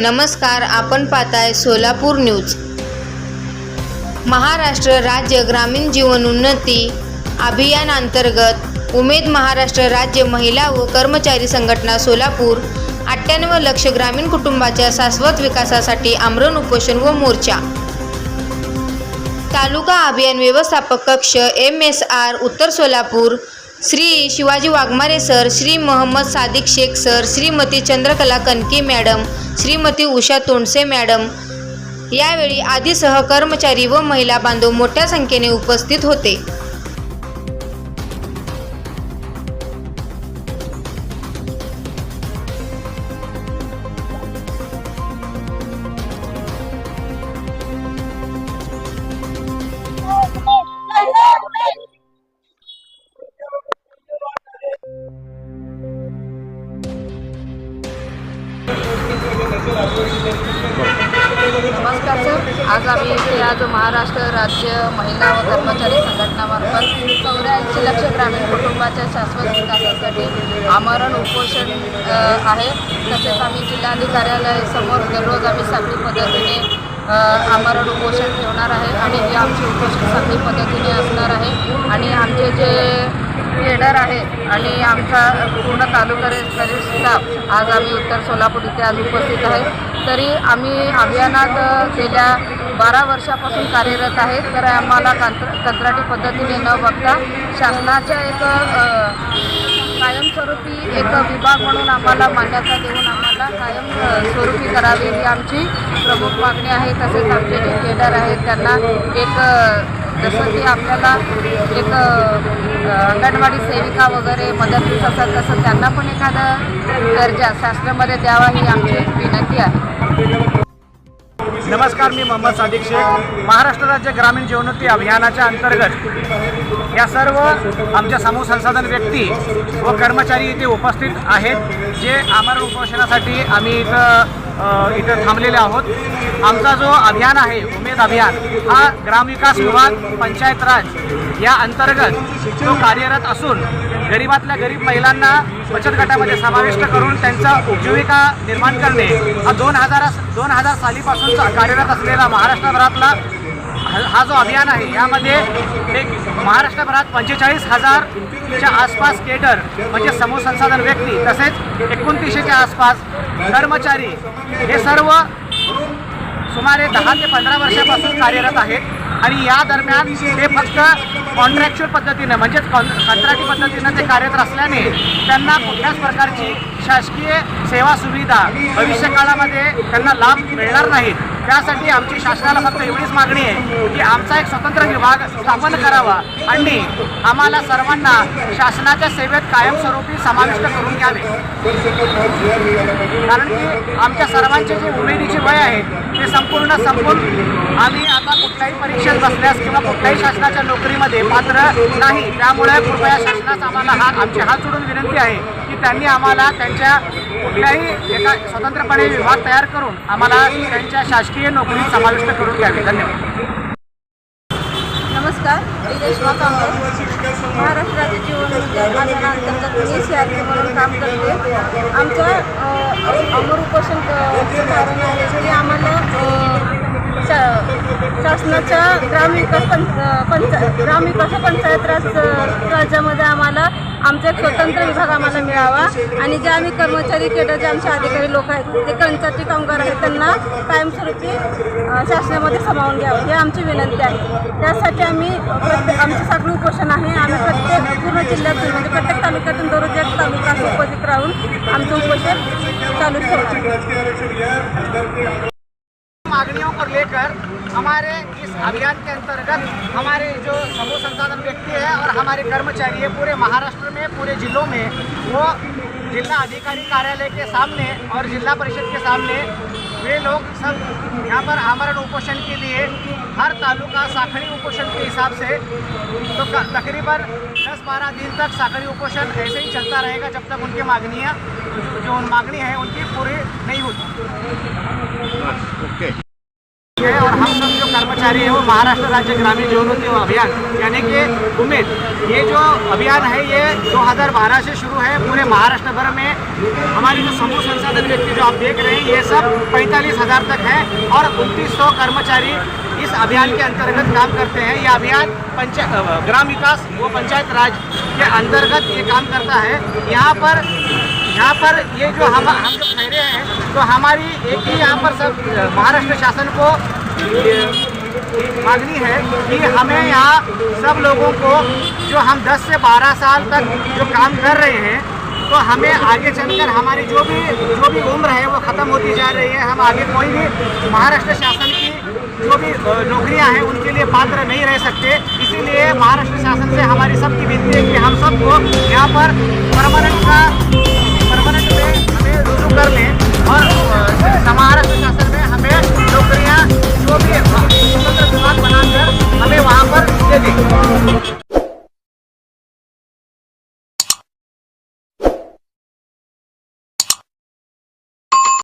नमस्कार आपण पाहताय सोलापूर न्यूज. महाराष्ट्र राज्य ग्रामीण जीवन उन्नती अभियानांतर्गत उमेद महाराष्ट्र राज्य महिला व कर्मचारी संघटना सोलापूर अठ्ठ्याण्णव लक्ष ग्रामीण कुटुंबाच्या शाश्वत विकासासाठी आमरण उपोषण व मोर्चा. तालुका अभियान व्यवस्थापक कक्ष M S R Uttar Solapur Shri Shivaji Waghmare sir Shri Mohammad Sadiq Shaikh sir Shrimati Chandrakala Kanki madam Shrimati Usha Tondse madam. यावेळी आदीसह कर्मचारी व महिला बांधव मोठ्या संख्येने उपस्थित होते. नमस्कार सर. आज आम्ही इथे आज महाराष्ट्र राज्य महिला व कर्मचारी संघटनामार्फत चौऱ्याऐंशी लक्ष ग्रामीण कुटुंबाच्या शाश्वत विकासासाठी आमरण उपोषण आहे. तसेच आम्ही जिल्हाधिकार्यालयासमोर दररोज आम्ही साखळी पद्धतीने आमरण उपोषण ठेवणार आहे आणि हे आमचे उपोषण साखळी पद्धतीने असणार आहे. आणि आमचे जे केडर आहे आणि आमचा पूर्ण तालुका स्टाफ आज आम्ही उत्तर सोलापूर इथे आज उपस्थित आहे. तरी आम्ही अभियानात गेल्या बारा वर्षापासून कार्यरत आहेत. तर आम्हाला कंत्र कंत्राटी पद्धतीने न बघता शासनाच्या एक कायमस्वरूपी एक विभाग म्हणून आम्हाला मान्यता देऊन आम्हाला कायम स्वरूपी करावी ही आमची प्रमुख मागणी आहे. तसेच आमचे जे केडर आहेत त्यांना एक जसं की आपल्याला एक अंगणवाडी सेविका वगैरे मदतनीस असतात तसं त्यांना पण एखादा दर्जा शासनामध्ये द्यावा ही आमची विनंती आहे. नमस्कार मी मोहम्मद सादिक शेख. महाराष्ट्र राज्य ग्रामीण जीवनोन्नती अभियानाच्या अंतर्गत या सर्व आमच्या समूह संसाधन व्यक्ती व कर्मचारी इथे उपस्थित आहेत जे आमरण उपोषणासाठी आम्ही इथं इथं थांबलेले आहोत. आमचा जो अभियान आहे उमेद अभियान हा ग्रामविकास विभाग पंचायत राज या अंतर्गत तो कार्यरत असून गरीबातल्या गरीब महिलांना बचत गटामध्ये समाविष्ट करून त्यांचा उपजीविका निर्माण करणे हा दोन हजार दोन हजार सालीपासूनचा कार्यरत असलेला महाराष्ट्रभरातला हा हा जो अभियान आहे यामध्ये एक महाराष्ट्रभरात पंचेचाळीस हजारच्या आसपास केटर म्हणजे समूह संसाधन व्यक्ती तसेच एकोणतीसशेच्या आसपास कर्मचारी हे सर्व सुमारे दहा ते पंधरा वर्षापासून कार्यरत आहेत. आणि या दरम्यान ते फक्त कॉन्ट्रॅक्च्युअल पद्धतीनं म्हणजेच कॉन कंत्राटी पद्धतीनं ते कार्यरत असल्याने त्यांना कुठल्याच प्रकारची शासकीय सेवा सुविधा भविष्यकाळामध्ये त्यांना लाभ मिळणार नाहीत त्यासाठी आमची शासनाला फक्त एवढीच मागणी आहे की आमचा एक स्वतंत्र विभाग स्थापन करावा आणि आम्हाला सर्वांना शासनाच्या सेवेत कायमस्वरूपी समाविष्ट करून घ्यावे. कारण की आमच्या सर्वांचे जे उमेदीचे वय आहे हे संपूर्ण संपून आम्ही आता कुठल्याही परीक्षेत बसल्यास किंवा कुठल्याही शासनाच्या नोकरीमध्ये पात्र नाही. त्यामुळे कृपया शासनास आम्हाला हा आमची हात जोडून विनंती आहे की त्यांनी आम्हाला त्यांच्या कुठल्याही एका स्वतंत्रपणे विभाग तयार करून आम्हाला त्यांच्या शासकीय नोकरीत समाविष्ट करून द्यावी. धन्यवाद. नमस्कार मी सी आर पी म्हणून काम करते. आमच्या अमर उपोषण कारण आहे की आम्हाला शासनाच्या ग्रामविकास पंच पंच ग्रामविकास पंचायत राज राज्यामध्ये आम्हाला आमचा एक स्वतंत्र विभाग आम्हाला मिळावा. आणि जे आम्ही कर्मचारी केडर जे आमचे अधिकारी लोक आहेत ते कंत्राटी कामगार आहेत त्यांना कायमस्वरूपी शासनामध्ये सामावून घ्यावं ही आमची विनंती आहे. त्यासाठी आम्ही प्रत्येक आमचं साखळी उपोषण आहे. आम्ही प्रत्येक पूर्ण जिल्ह्यातून म्हणजे प्रत्येक तालुक्यातून दररोज एक तालुका उपस्थित राहून आमचं उपोषण चालू ठेवतो. लेकर हमारे इस अभियान के अंतर्गत हमारे जो समूह संसाधन व्यक्ति है और हमारे कर्मचारी है पूरे महाराष्ट्र में पूरे जिलों में वो जिला अधिकारी कार्यालय के सामने और जिला परिषद के सामने वे लोग सब यहाँ पर आमरण उपोषण के लिए हर तालुका साखड़ी उपोषण के हिसाब से तो तकरीबन 10-12 दिन तक साखड़ी उपोषण ऐसे ही चलता रहेगा जब तक उनकी मांगनियाँ जो, जो मांगनी है उनकी पूरी नहीं होती। और हम सब जो कर्मचारी हैं वो महाराष्ट्र राज्य ग्रामीण जीवनोन्नति अभियान, यानी कि उम्मीद ये जो अभियान है, ये 2012 से शुरू है, पूरे महाराष्ट्र भर में हमारी जो समूह संसाधन व्यक्ति जो आप देख रहे हैं, ये सब पैंतालीस हज़ार तक है और उनतीस कर्मचारी इस अभियान के अंतर्गत काम करते हैं। ये अभियान पंचायत ग्राम विकास व पंचायत राज के अंतर्गत ये काम करता है। यहाँ पर यहाँ पर ये जो हम हम जो ठहरे हैं तो हमारी एक ही यहाँ पर सब महाराष्ट्र शासन को मांगनी है कि हमें यहाँ सब लोगों को जो हम 10 से 12 साल तक जो काम कर रहे हैं तो हमें आगे चलकर हमारी जो भी जो भी उम्र है वो ख़त्म होती जा रही है। हम आगे कोई भी महाराष्ट्र शासन की जो भी नौकरियाँ हैं, उनके लिए पात्र नहीं रह सकते। इसीलिए महाराष्ट्र शासन से हमारी सबकी विनती है कि हम सबको यहाँ पर परमानेंट का, परमानेंट में हमें रुजू कर लें और महाराष्ट्र शासन European